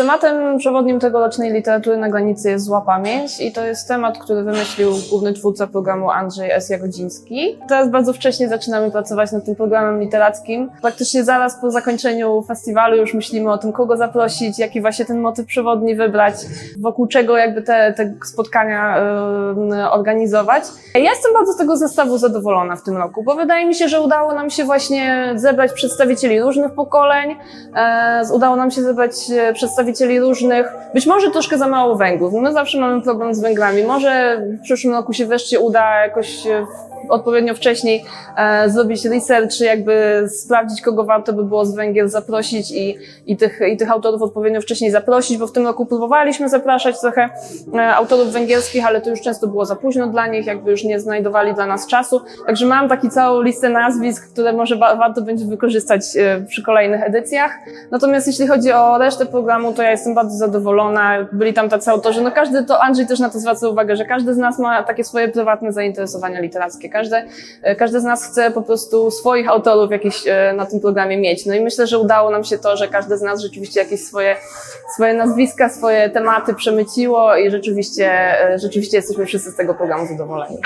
Tematem przewodnim tegorocznej literatury na granicy jest Zła Pamięć i to jest temat, który wymyślił główny twórca programu Andrzej S. Jagodziński. Teraz bardzo wcześnie zaczynamy pracować nad tym programem literackim. Praktycznie zaraz po zakończeniu festiwalu już myślimy o tym, kogo zaprosić, jaki właśnie ten motyw przewodni wybrać, wokół czego jakby te, te spotkania y, organizować. Ja jestem bardzo z tego zestawu zadowolona w tym roku, bo wydaje mi się, że udało nam się właśnie zebrać przedstawicieli różnych pokoleń, e, udało nam się zebrać e, przedstawicieli różnych, być może troszkę za mało węglów. My zawsze mamy problem z węglami. Może w przyszłym roku się wreszcie uda jakoś e, odpowiednio wcześniej e, zrobić research, jakby sprawdzić, kogo warto by było z Węgier zaprosić i, i, tych, i tych autorów odpowiednio wcześniej zaprosić, bo w tym roku próbowaliśmy zapraszać trochę e, autorów węgierskich, ale to już często było za późno dla nich, jakby już nie znajdowali dla nas czasu. Także mam taki całą listę nazwisk, które może wa- warto będzie wykorzystać e, przy kolejnych edycjach. Natomiast jeśli chodzi o resztę programu, to ja jestem bardzo zadowolona. Byli tam tacy autorzy, no każdy, to Andrzej też na to zwraca uwagę, że każdy z nas ma takie swoje prywatne zainteresowania literackie. Każdy, e, każdy z nas chce po prostu swoich autorów jakieś e, na tym programie mieć. No i myślę, że udało nam się to, że każdy z nas rzeczywiście jakieś swoje, swoje nazwiska, swoje tematy przemyciło i rzeczywiście, e, rzeczywiście jesteśmy wszyscy z tego programu zadowoleni.